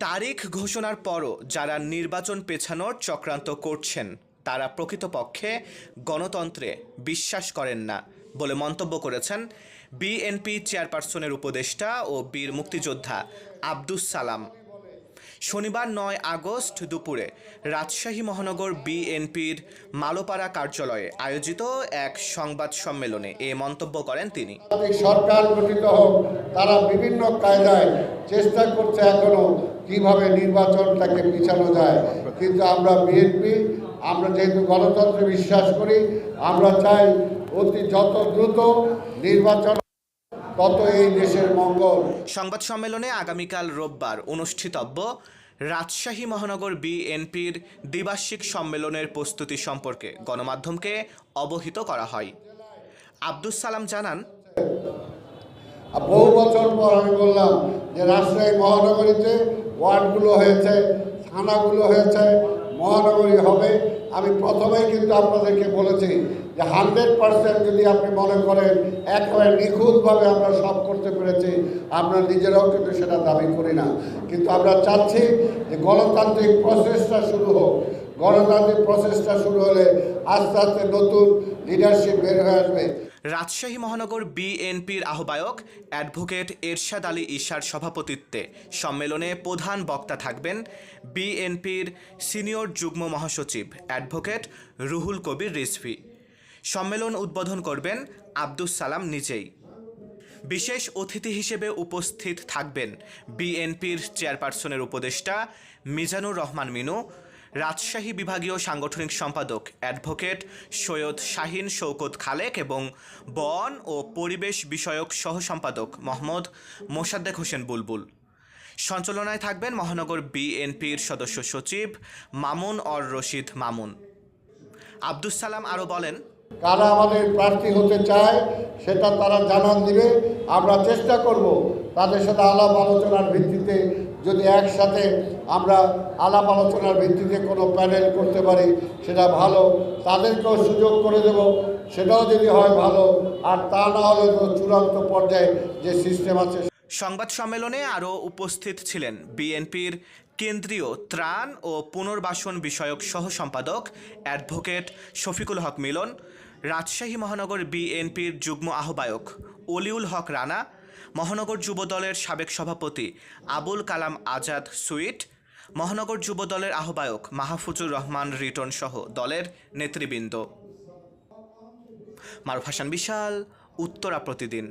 তারিখ ঘোষণার পরও যারা নির্বাচন পেছানোর চক্রান্ত করছেন, তারা প্রকৃতপক্ষে গণতন্ত্রে বিশ্বাস করেন না বলে মন্তব্য করেছেন বিএনপি চেয়ারপারসনের উপদেষ্টা ও বীর মুক্তিযোদ্ধা আব্দুস সালাম। শনিবার নয় আগস্ট দুপুরে রাজশাহী মহানগর বিএনপির মালোপাড়া কার্যালয়ে আয়োজিত এক সংবাদ সম্মেলনে এ মন্তব্য করেন তিনি। সরকার গঠিত হোক, তারা বিভিন্ন কায়দায় চেষ্টা করছে এখনও কীভাবে নির্বাচনটাকে পিছানো যায়। কিন্তু আমরা বিএনপি আমরা যেহেতু গণতন্ত্রে বিশ্বাস করি আমরা চাই অতি যত দ্রুত নির্বাচন তত এই দেশের মঙ্গল। সংবাদ সম্মেলনে আগামীকাল রোববার অনুষ্ঠিতব্য রাজশাহী মহানগর বিএনপির দ্বিবার্ষিক সম্মেলনের প্রস্তুতি সম্পর্কে গণমাধ্যমকে অবহিত করা হয়। আব্দুস সালাম জানান বহু বছর পর আমি বললাম যে রাজশাহী মহানগরীতে ওয়ার্ডগুলো হয়েছে, থানাগুলো হয়েছে, মহানগরী হবে। আমি প্রথমেই কিন্তু আপনাদেরকে বলেছি যে হান্ড্রেড পার্সেন্ট যদি আপনি মনে করেন, একেবারে নিখুঁতভাবে আমরা সব করতে পেরেছি, আমরা নিজেরাও কিন্তু সেটা দাবি করি না। কিন্তু আমরা চাচ্ছি যে গণতান্ত্রিক প্রসেসটা শুরু হোক। গণতান্ত্রিক প্রসেসটা শুরু হলে আস্তে আস্তে নতুন লিডারশিপ বের হয়ে আসবে। রাজশাহী মহানগর বিএনপির আহ্বায়ক অ্যাডভোকেট এরশাদ আলী ঈশার সভাপতিত্বে সম্মেলনে প্রধান বক্তা থাকবেন বিএনপির সিনিয়র যুগ্ম মহাসচিব অ্যাডভোকেট রুহুল কবির রিজভি। সম্মেলন উদ্বোধন করবেন আব্দুস সালাম নিজেই। বিশেষ অতিথি হিসেবে উপস্থিত থাকবেন বিএনপির চেয়ারপারসনের উপদেষ্টা মিজানুর রহমান মিনু রাজশাহী বিভাগীয় সাংগঠনিক সম্পাদক অ্যাডভোকেট সৈয়দ শাহিন শৌকত খালেক এবং বন ও পরিবেশ বিষয়ক সহ সম্পাদক মোহাম্মদ মোসাদ্দেক হোসেন বুলবুল। সঞ্চালনায় থাকবেন মহানগর বিএনপির সদস্য সচিব মামুন অর রশিদ মামুন। আব্দুস সালাম আরও বলেন, কারা আমাদের প্রার্থী হতে চায়, সেটা তারা জানান দিবে। আমরা চেষ্টা করব তাদের সাথে আলাপ আলোচনার ভিত্তিতে যদি একসাথে আমরা আলাপ আলোচনার ভিত্তিতে কোনো প্যানেল করতে পারি, সেটা ভালো। তাদেরকেও সুযোগ করে দেব। সেটাও যদি হয় ভালো। আর তা না হলে চূড়ান্ত পর্যায়ে যে সিস্টেম আছে সংবাদ সম্মেলনে আরও উপস্থিত ছিলেন বিএনপির কেন্দ্রীয় ত্রাণ ও পুনর্বাসন বিষয়ক সহ সম্পাদক অ্যাডভোকেট শফিকুল হক মিলন, রাজশাহী মহানগর বিএনপির যুগ্ম আহ্বায়ক অলিউল হক রানা মহানগর যুবদলের সাবেক সভাপতি আবুল কালাম আজাদ সুইট, মহানগর যুবদলের আহ্বায়ক মাহফুজুর রহমান রিটন সহ দলের নেতৃবৃন্দ। মারুফ হাসান বিশাল, উত্তরা প্রতিদিন।